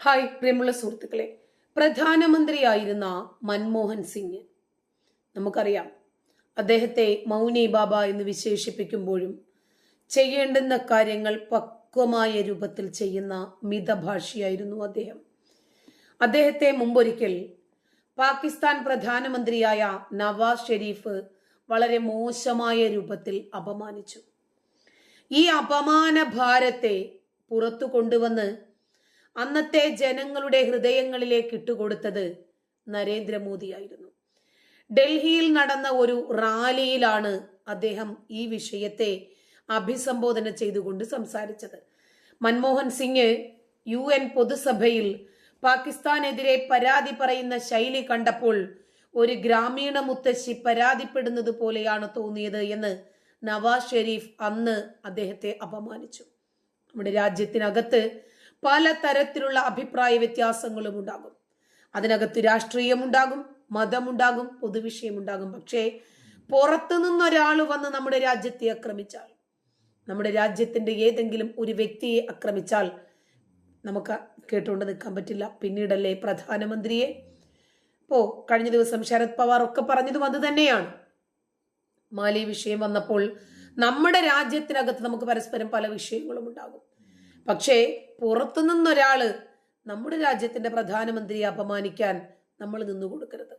Hi പ്രിയമുള്ള സുഹൃത്തുക്കളെ. പ്രധാനമന്ത്രിയായിരുന്ന മൻമോഹൻ സിംഗ്. നമുക്കറിയാം അദ്ദേഹത്തെ മൗനി ബാബ എന്ന് വിശേഷിപ്പിക്കുമ്പോഴും ചെയ്യേണ്ടുന്ന കാര്യങ്ങൾ പക്വമായ രൂപത്തിൽ ചെയ്യുന്ന മിതഭാഷിയായിരുന്നു അദ്ദേഹം. അദ്ദേഹത്തെ മുമ്പൊരിക്കൽ പാകിസ്ഥാൻ പ്രധാനമന്ത്രിയായ നവാസ് ഷെരീഫ് വളരെ മോശമായ രൂപത്തിൽ അപമാനിച്ചു. ഈ അപമാന ഭാരത്തെ പുറത്തു കൊണ്ടുവന്ന് അന്നത്തെ ജനങ്ങളുടെ ഹൃദയങ്ങളിലേക്ക് ഇട്ടുകൊടുത്തത് നരേന്ദ്രമോദിയായിരുന്നു. ഡൽഹിയിൽ നടന്ന ഒരു റാലിയിലാണ് അദ്ദേഹം ഈ വിഷയത്തെ അഭിസംബോധന ചെയ്തുകൊണ്ട് സംസാരിച്ചത്. മൻമോഹൻ സിംഗ് യു എൻ പൊതുസഭയിൽ പാകിസ്ഥാനെതിരെ പരാതി പറയുന്ന ശൈലി കണ്ടപ്പോൾ ഒരു ഗ്രാമീണ മുത്തശ്ശി പരാതിപ്പെടുന്നത് പോലെയാണ് തോന്നിയത് എന്ന് നവാസ് ഷെരീഫ് അന്ന് അദ്ദേഹത്തെ അപമാനിച്ചു. നമ്മുടെ രാജ്യത്തിനകത്ത് പല തരത്തിലുള്ള അഭിപ്രായ വ്യത്യാസങ്ങളും ഉണ്ടാകും. അതിനകത്ത് രാഷ്ട്രീയമുണ്ടാകും മതമുണ്ടാകും പൊതുവിഷയമുണ്ടാകും പക്ഷേ പുറത്തു നിന്നൊരാൾ വന്ന് നമ്മുടെ രാജ്യത്തെ ആക്രമിച്ചാൽ നമ്മുടെ രാജ്യത്തിന്റെ ഏതെങ്കിലും ഒരു വ്യക്തിയെ ആക്രമിച്ചാൽ നമുക്ക് കേട്ടുകൊണ്ട് നിൽക്കാൻ പറ്റില്ല. പിന്നീടല്ലേ പ്രധാനമന്ത്രിയെ? ഇപ്പോ കഴിഞ്ഞ ദിവസം ശരത് പവാർ ഒക്കെ പറഞ്ഞതും അത് തന്നെയാണ്. മാലി വിഷയം വന്നപ്പോൾ നമ്മുടെ രാജ്യത്തിനകത്ത് നമുക്ക് പരസ്പരം പല വിഷയങ്ങളും ഉണ്ടാകും. പക്ഷേ പുറത്തു നിന്നൊരാൾ നമ്മുടെ രാജ്യത്തിന്റെ പ്രധാനമന്ത്രിയെ അപമാനിക്കാൻ നമ്മൾ നിന്നു കൊടുക്കരുത്.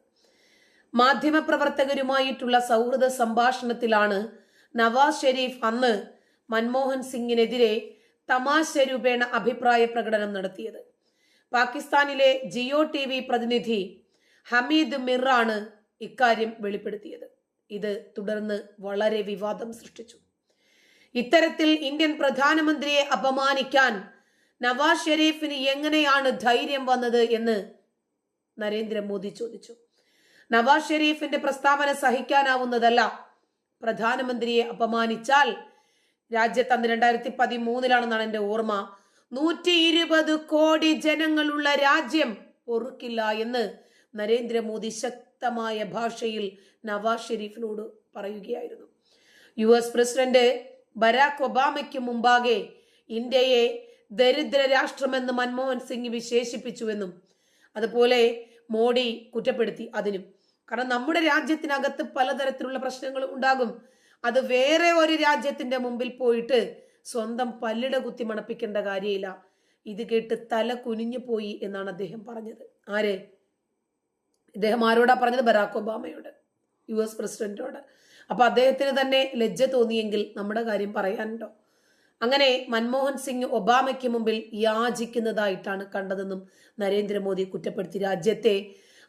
മാധ്യമപ്രവർത്തകരുമായിട്ടുള്ള സൗഹൃദ സംഭാഷണത്തിലാണ് നവാസ് ഷെരീഫ് അന്ന് മൻമോഹൻ സിംഗിനെതിരെ തമാശ രൂപേണ അഭിപ്രായ പ്രകടനം നടത്തിയത്. പാകിസ്ഥാനിലെ ജിയോ ടി വി പ്രതിനിധി ഹമീദ് മിറാണ് ഇക്കാര്യം വെളിപ്പെടുത്തിയത്. ഇത് തുടർന്ന് വളരെ വിവാദം സൃഷ്ടിച്ചു. ഇത്തരത്തിൽ ഇന്ത്യൻ പ്രധാനമന്ത്രിയെ അപമാനിക്കാൻ നവാസ് ഷെരീഫിന് എങ്ങനെയാണ് ധൈര്യം വന്നത് എന്ന് നരേന്ദ്രമോദി ചോദിച്ചു. നവാസ് ഷെരീഫിന്റെ പ്രസ്താവന സഹിക്കാനാവുന്നതല്ല പ്രധാനമന്ത്രിയെ അപമാനിച്ചാൽ. രാജ്യത്ത് അന്ന് രണ്ടായിരത്തി പതിമൂന്നിലാണെന്നാണ് എന്റെ ഓർമ്മ. നൂറ്റി ഇരുപത് കോടി ജനങ്ങളുള്ള രാജ്യം പൊറുക്കില്ല എന്ന് നരേന്ദ്രമോദി ശക്തമായ ഭാഷയിൽ നവാസ് ഷെരീഫിനോട് പറയുകയായിരുന്നു. യു എസ് പ്രസിഡന്റ് ബരാക് ഒബാമയ്ക്ക് മുമ്പാകെ ഇന്ത്യയെ ദരിദ്ര രാഷ്ട്രമെന്ന് മൻമോഹൻ സിംഗ് വിശേഷിപ്പിച്ചുവെന്നും അതുപോലെ മോഡി കുറ്റപ്പെടുത്തി അതിനും. കാരണം നമ്മുടെ രാജ്യത്തിനകത്ത് പലതരത്തിലുള്ള പ്രശ്നങ്ങൾ ഉണ്ടാകും. അത് വേറെ ഒരു രാജ്യത്തിന്റെ മുമ്പിൽ പോയിട്ട് സ്വന്തം പല്ലിട കുത്തി മണപ്പിക്കേണ്ട കാര്യമില്ല. ഇത് കേട്ട് തല കുനിഞ്ഞു പോയി എന്നാണ് അദ്ദേഹം പറഞ്ഞത്. ആരെ? ഇദ്ദേഹം ആരോടാ പറഞ്ഞത്? ബരാക് ഒബാമയോട്. യു എസ് പ്രസിഡന്റോട് അപ്പൊ അദ്ദേഹത്തിന് തന്നെ ലജ്ജ തോന്നിയെങ്കിൽ നമ്മുടെ കാര്യം പറയാനുണ്ടോ? അങ്ങനെ മൻമോഹൻ സിംഗ് ഒബാമയ്ക്ക് മുമ്പിൽ യാചിക്കുന്നതായിട്ടാണ് കണ്ടതെന്നും നരേന്ദ്രമോദി കുറ്റപ്പെടുത്തി. രാജ്യത്തെ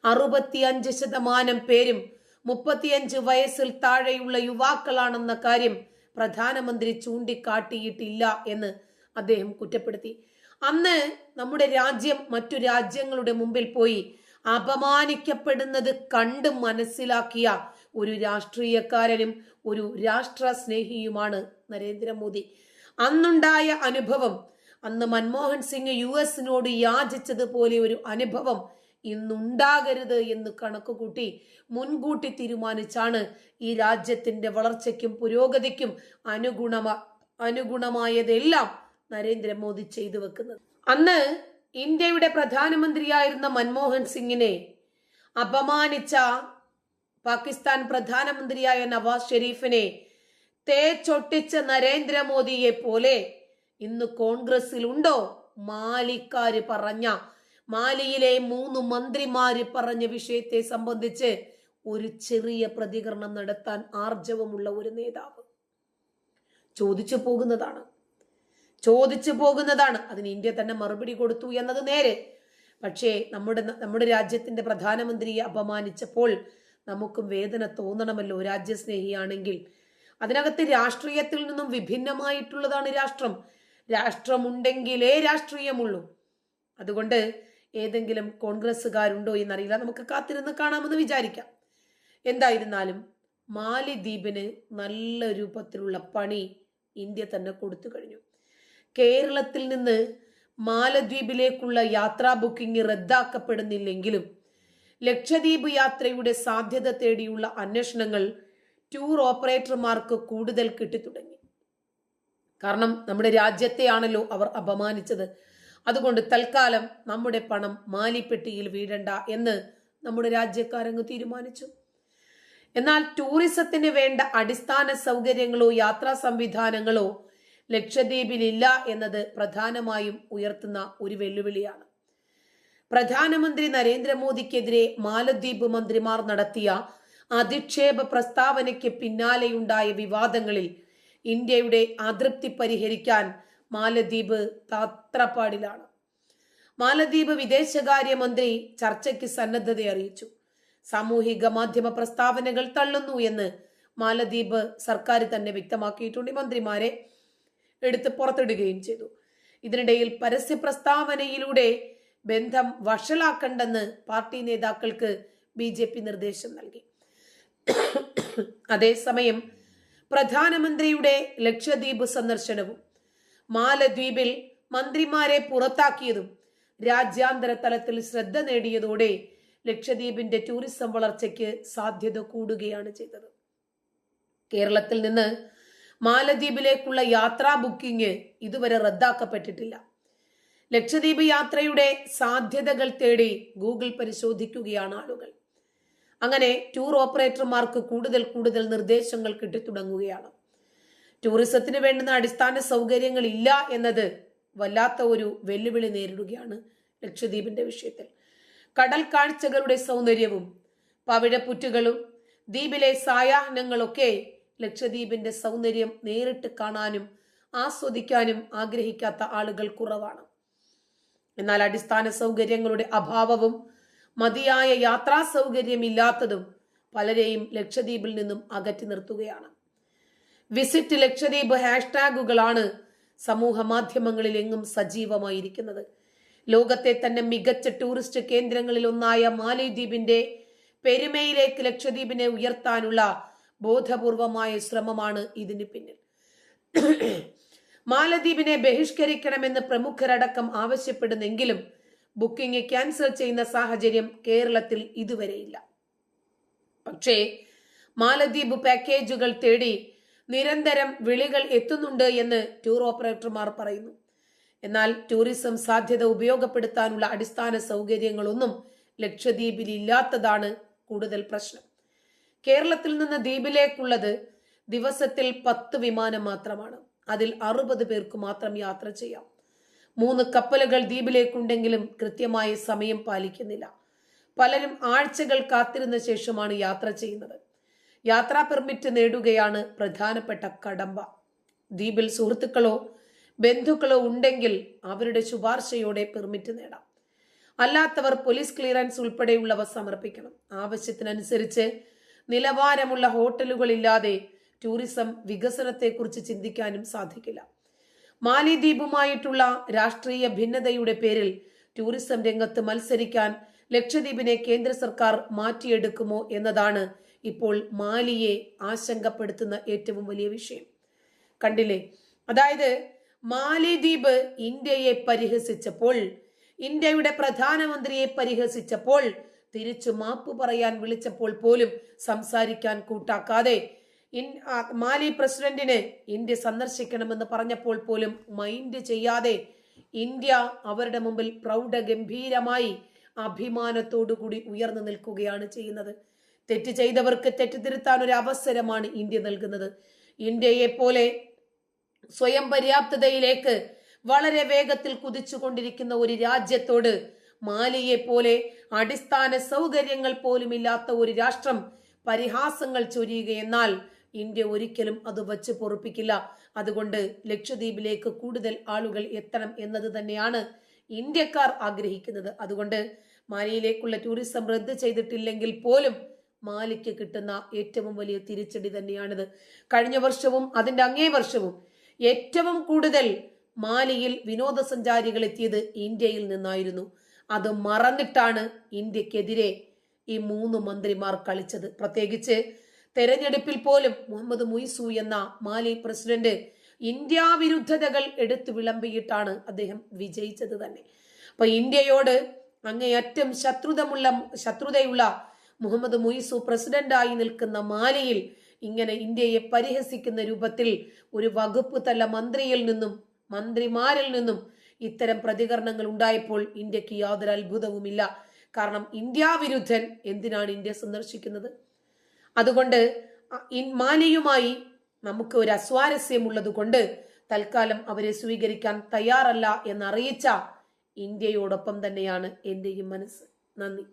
അറുപത്തിയഞ്ച് ശതമാനം പേരും മുപ്പത്തിയഞ്ച് വയസ്സിൽ താഴെയുള്ള യുവാക്കളാണെന്ന കാര്യം പ്രധാനമന്ത്രി ചൂണ്ടിക്കാട്ടിയിട്ടില്ല എന്ന് അദ്ദേഹം കുറ്റപ്പെടുത്തി. അന്ന് നമ്മുടെ രാജ്യം മറ്റു രാജ്യങ്ങളുടെ മുമ്പിൽ പോയി അപമാനിക്കപ്പെടുന്നത് കണ്ട് മനസ്സിലാക്കിയ ഒരു രാഷ്ട്രീയക്കാരനും ഒരു രാഷ്ട്ര സ്നേഹിയുമാണ് നരേന്ദ്രമോദി. അന്നുണ്ടായ അനുഭവം അന്ന് മൻമോഹൻ സിംഗ് യു എസിനോട് യാചിച്ചതുപോലെ ഒരു അനുഭവം ഇന്നുണ്ടാകരുത് എന്ന് കണക്കുകൂട്ടി മുൻകൂട്ടി തീരുമാനിച്ചാണ് ഈ രാജ്യത്തിന്റെ വളർച്ചയ്ക്കും പുരോഗതിക്കും അനുഗുണമ അനുഗുണമായതെല്ലാം നരേന്ദ്രമോദി ചെയ്തു വെക്കുന്നത്. അന്ന് ഇന്ത്യയുടെ പ്രധാനമന്ത്രിയായിരുന്ന മൻമോഹൻ സിംഗിനെ അപമാനിച്ച പാകിസ്ഥാൻ പ്രധാനമന്ത്രിയായ നവാസ് ഷെരീഫിനെ തേച്ചൊട്ടിച്ച നരേന്ദ്രമോദിയെ പോലെ ഇന്ന് കോൺഗ്രസിൽ ഉണ്ടോ? മാലിക്കാര് പറഞ്ഞ മാലിയിലെ മൂന്ന് മന്ത്രിമാര് പറഞ്ഞ വിഷയത്തെ സംബന്ധിച്ച് ഒരു ചെറിയ പ്രതികരണം നടത്താൻ ആർജവമുള്ള ഒരു നേതാവ്. ചോദിച്ചു പോകുന്നതാണ്. ചോദിച്ചു പോകുന്നതാണ്. അതിന് ഇന്ത്യ തന്നെ മറുപടി കൊടുത്തു എന്നത് നേരെ. പക്ഷേ നമ്മുടെ നമ്മുടെ രാജ്യത്തിന്റെ പ്രധാനമന്ത്രിയെ അപമാനിച്ചപ്പോൾ നമുക്കും വേദന തോന്നണമല്ലോ രാജ്യസ്നേഹിയാണെങ്കിൽ. അതിനകത്ത് രാഷ്ട്രീയത്തിൽ നിന്നും വിഭിന്നമായിട്ടുള്ളതാണ് രാഷ്ട്രം. രാഷ്ട്രമുണ്ടെങ്കിലേ രാഷ്ട്രീയമുള്ളൂ. അതുകൊണ്ട് ഏതെങ്കിലും കോൺഗ്രസ്സുകാരുണ്ടോ എന്നറിയില്ല. നമുക്ക് കാത്തിരുന്ന് കാണാമെന്ന് വിചാരിക്കാം. എന്തായിരുന്നാലും മാലിദ്വീപിന് നല്ല രൂപത്തിലുള്ള പണി ഇന്ത്യ തന്നെ കൊടുത്തു കഴിഞ്ഞു. കേരളത്തിൽ നിന്ന് മാലദ്വീപിലേക്കുള്ള യാത്രാ ബുക്കിംഗ് റദ്ദാക്കപ്പെടുന്നില്ലെങ്കിലും ലക്ഷദ്വീപ് യാത്രയുടെ സാധ്യത തേടിയുള്ള അന്വേഷണങ്ങൾ ടൂർ ഓപ്പറേറ്റർമാർക്ക് കൂടുതൽ കിട്ടിത്തുടങ്ങി. കാരണം നമ്മുടെ രാജ്യത്തെയാണല്ലോ അവർ അപമാനിച്ചത്. അതുകൊണ്ട് തൽക്കാലം നമ്മുടെ പണം മാലിപ്പെട്ടിയിൽ വീഴണ്ട എന്ന് നമ്മുടെ രാജ്യക്കാരങ്ങ് തീരുമാനിച്ചു. എന്നാൽ ടൂറിസത്തിന് വേണ്ട അടിസ്ഥാന സൗകര്യങ്ങളോ യാത്രാ സംവിധാനങ്ങളോ ലക്ഷദ്വീപിലില്ല എന്നത് പ്രധാനമായും ഉയർത്തുന്ന ഒരു വെല്ലുവിളിയാണ്. പ്രധാനമന്ത്രി നരേന്ദ്രമോദിക്കെതിരെ മാലദ്വീപ് മന്ത്രിമാർ നടത്തിയ അധിക്ഷേപ പ്രസ്താവനയ്ക്ക് പിന്നാലെയുണ്ടായ വിവാദങ്ങളിൽ ഇന്ത്യയുടെ അതൃപ്തി പരിഹരിക്കാൻ മാലദ്വീപ് താത്രപ്പാടിലാണ്. മാലദ്വീപ് വിദേശകാര്യമന്ത്രി ചർച്ചയ്ക്ക് സന്നദ്ധത അറിയിച്ചു. സാമൂഹിക മാധ്യമ പ്രസ്താവനകൾ തള്ളുന്നു എന്ന് മാലദ്വീപ് സർക്കാർ തന്നെ വ്യക്തമാക്കിയിട്ടുണ്ട്. മന്ത്രിമാരെ എടുത്ത് പുറത്തിടുകയും ചെയ്തു. ഇതിനിടയിൽ പരസ്യ പ്രസ്താവനയിലൂടെ ബന്ധം വഷളാക്കണ്ടെന്ന് പാർട്ടി നേതാക്കൾക്ക് ബി ജെ പി നിർദ്ദേശം നൽകി. അതേസമയം പ്രധാനമന്ത്രിയുടെ ലക്ഷദ്വീപ് സന്ദർശനവും മാലദ്വീപിൽ മന്ത്രിമാരെ പുറത്താക്കിയതും രാജ്യാന്തര തലത്തിൽ ശ്രദ്ധ നേടിയതോടെ ലക്ഷദ്വീപിന്റെ ടൂറിസം വളർച്ചയ്ക്ക് സാധ്യത കൂടുകയാണ് ചെയ്തത്. കേരളത്തിൽ നിന്ന് മാലദ്വീപിലേക്കുള്ള യാത്രാ ബുക്കിംഗ് ഇതുവരെ റദ്ദാക്കപ്പെട്ടിട്ടില്ല. ലക്ഷദ്വീപ് യാത്രയുടെ സാധ്യതകൾ തേടി ഗൂഗിൾ പരിശോധിക്കുകയാണ് ആളുകൾ. അങ്ങനെ ടൂർ ഓപ്പറേറ്റർമാർക്ക് കൂടുതൽ കൂടുതൽ നിർദ്ദേശങ്ങൾ കിട്ടിത്തുടങ്ങുകയാണ്. ടൂറിസത്തിന് വേണ്ടുന്ന അടിസ്ഥാന സൗകര്യങ്ങൾ ഇല്ല എന്നത് വല്ലാത്ത ഒരു വെല്ലുവിളി നേരിടുകയാണ് ലക്ഷദ്വീപിന്റെ വിഷയത്തിൽ. കടൽ കാഴ്ചകളുടെ സൗന്ദര്യവും പവിഴപ്പുറ്റുകളും ദ്വീപിലെ സായാഹ്നങ്ങളൊക്കെ ലക്ഷദ്വീപിന്റെ സൗന്ദര്യം നേരിട്ട് കാണാനും ആസ്വദിക്കാനും ആഗ്രഹിക്കാത്ത ആളുകൾ കുറവാണ്. എന്നാൽ അടിസ്ഥാന സൗകര്യങ്ങളുടെ അഭാവവും മതിയായ യാത്രാ സൗകര്യമില്ലാത്തതും പലരെയും ലക്ഷദ്വീപിൽ നിന്നും അകറ്റി നിർത്തുകയാണ്. വിസിറ്റ് ലക്ഷദ്വീപ് ഹാഷ്ടാഗുകളാണ് സമൂഹ മാധ്യമങ്ങളിൽ എങ്ങും സജീവമായിരിക്കുന്നത്. ലോകത്തെ തന്നെ മികച്ച ടൂറിസ്റ്റ് കേന്ദ്രങ്ങളിൽ ഒന്നായ മാലിദ്വീപിന്റെ പെരുമയിലേക്ക് ലക്ഷദ്വീപിനെ ഉയർത്താനുള്ള ബോധപൂർവമായ ശ്രമമാണ് ഇതിന് പിന്നിൽ. മാലദ്വീപിനെ ബഹിഷ്കരിക്കണമെന്ന് പ്രമുഖരടക്കം ആവശ്യപ്പെടുന്നെങ്കിലും ബുക്കിംഗ് ക്യാൻസൽ ചെയ്യുന്ന സാഹചര്യം കേരളത്തിൽ ഇതുവരെയില്ല. പക്ഷേ മാലദ്വീപ് പാക്കേജുകൾ തേടി നിരന്തരം വിളികൾ എത്തുന്നുണ്ട് എന്ന് ടൂർ ഓപ്പറേറ്റർമാർ പറയുന്നു. എന്നാൽ ടൂറിസം സാധ്യത ഉപയോഗപ്പെടുത്താനുള്ള അടിസ്ഥാന സൗകര്യങ്ങളൊന്നും ലക്ഷദ്വീപിൽ ഇല്ലാത്തതാണ് കൂടുതൽ പ്രശ്നം. കേരളത്തിൽ നിന്ന് ദ്വീപിലേക്കുള്ളത് ദിവസത്തിൽ പത്ത് വിമാനം മാത്രമാണ്. അതിൽ അറുപത് പേർക്ക് മാത്രം യാത്ര ചെയ്യാം. മൂന്ന് കപ്പലുകൾ ദ്വീപിലേക്കുണ്ടെങ്കിലും കൃത്യമായ സമയം പാലിക്കുന്നില്ല. പലരും ആഴ്ചകൾ കാത്തിരുന്ന ശേഷമാണ് യാത്ര ചെയ്യുന്നത്. യാത്രാ പെർമിറ്റ് നേടുകയാണ് പ്രധാനപ്പെട്ട കടമ്പ. ദ്വീപിൽ സുഹൃത്തുക്കളോ ബന്ധുക്കളോ ഉണ്ടെങ്കിൽ അവരുടെ ശുപാർശയോടെ പെർമിറ്റ് നേടാം. അല്ലാത്തവർ പോലീസ് ക്ലിയറൻസ് ഉൾപ്പെടെയുള്ളവ സമർപ്പിക്കണം. ആവശ്യത്തിനനുസരിച്ച് നിലവാരമുള്ള ഹോട്ടലുകളില്ലാതെ ടൂറിസം വികസനത്തെക്കുറിച്ച് ചിന്തിക്കാനും സാധിക്കില്ല. മാലിദ്വീപുമായിട്ടുള്ള രാഷ്ട്രീയ ഭിന്നതയുടെ പേരിൽ ടൂറിസം രംഗത്ത് മത്സരിക്കാൻ ലക്ഷദ്വീപിനെ കേന്ദ്ര സർക്കാർ മാറ്റിയെടുക്കുമോ എന്നതാണ് ഇപ്പോൾ മാലിയെ ആശങ്കപ്പെടുത്തുന്ന ഏറ്റവും വലിയ വിഷയം. കണ്ടില്ലേ? അതായത് മാലിദ്വീപ് ഇന്ത്യയെ പരിഹസിച്ചപ്പോൾ ഇന്ത്യയുടെ പ്രധാനമന്ത്രിയെ പരിഹസിച്ചപ്പോൾ തിരിച്ചു മാപ്പ് പറയാൻ വിളിച്ചപ്പോൾ പോലും സംസാരിക്കാൻ കൂട്ടാക്കാതെ മാലി പ്രസിഡന്റിനെ ഇന്ത്യ സന്ദർശിക്കണമെന്ന് പറഞ്ഞപ്പോൾ പോലും മൈൻഡ് ചെയ്യാതെ ഇന്ത്യ അവരുടെ മുമ്പിൽ പ്രൗഢഗംഭീരമായി അഭിമാനത്തോടുകൂടി ഉയർന്നു നിൽക്കുകയാണ് ചെയ്യുന്നത്. തെറ്റ് ചെയ്തവർക്ക് തെറ്റ് തിരുത്താൻ ഒരു അവസരമാണ് ഇന്ത്യ നൽകുന്നത്. ഇന്ത്യയെ പോലെ സ്വയം പര്യാപ്തതയിലേക്ക് വളരെ വേഗത്തിൽ കുതിച്ചുകൊണ്ടിരിക്കുന്ന ഒരു രാജ്യത്തോട് മാലിയെ പോലെ അടിസ്ഥാന സൗകര്യങ്ങൾ പോലുമില്ലാത്ത ഒരു രാഷ്ട്രം പരിഹാസങ്ങൾ ചൊരിയുകയെന്നാൽ ഇന്ത്യ ഒരിക്കലും അത് വച്ച് പൊറുപ്പിക്കില്ല. അതുകൊണ്ട് ലക്ഷദ്വീപിലേക്ക് കൂടുതൽ ആളുകൾ എത്തണം എന്നത് തന്നെയാണ് ഇന്ത്യക്കാർ ആഗ്രഹിക്കുന്നത്. അതുകൊണ്ട് മാലിയിലേക്കുള്ള ടൂറിസം റദ്ദ് ചെയ്തിട്ടില്ലെങ്കിൽ പോലും മാലിക്ക് കിട്ടുന്ന ഏറ്റവും വലിയ തിരിച്ചടി തന്നെയാണിത്. കഴിഞ്ഞ വർഷവും അതിന്റെ അങ്ങേ വർഷവും ഏറ്റവും കൂടുതൽ മാലിയിൽ വിനോദസഞ്ചാരികൾ എത്തിയത് ഇന്ത്യയിൽ നിന്നായിരുന്നു. അത് മറന്നിട്ടാണ് ഇന്ത്യക്കെതിരെ ഈ മൂന്ന് മന്ത്രിമാർ കളിച്ചത്. പ്രത്യേകിച്ച് തെരഞ്ഞെടുപ്പിൽ പോലും മുഹമ്മദ് മുയ്സു എന്ന മാലി പ്രസിഡന്റ് ഇന്ത്യ വിരുദ്ധതകൾ എടുത്തു വിളമ്പിയിട്ടാണ് അദ്ദേഹം വിജയിച്ചത് തന്നെ. അപ്പൊ ഇന്ത്യയോട് അങ്ങേയറ്റം ശത്രുതമുള്ള ശത്രുതയുള്ള മുഹമ്മദ് മുയ്സു പ്രസിഡന്റായി നിൽക്കുന്ന മാലിയിൽ ഇങ്ങനെ ഇന്ത്യയെ പരിഹസിക്കുന്ന രൂപത്തിൽ ഒരു വകുപ്പ് തല മന്ത്രിയിൽ നിന്നും മന്ത്രിമാരിൽ നിന്നും ഇത്തരം പ്രതികരണങ്ങൾ ഉണ്ടായപ്പോൾ ഇന്ത്യയ്ക്ക് യാതൊരു അത്ഭുതവുമില്ല. കാരണം ഇന്ത്യ വിരുദ്ധൻ എന്തിനാണ് ഇന്ത്യ സന്ദർശിക്കുന്നത്? അതുകൊണ്ട് മാലിയുമായി നമുക്ക് ഒരു അസ്വാരസ്യമുള്ളത് കൊണ്ട് തൽക്കാലം അവരെ സ്വീകരിക്കാൻ തയ്യാറല്ല എന്നറിയിച്ച ഇന്ത്യയോടൊപ്പം തന്നെയാണ് എന്റെയും മനസ്സ്. നന്ദി.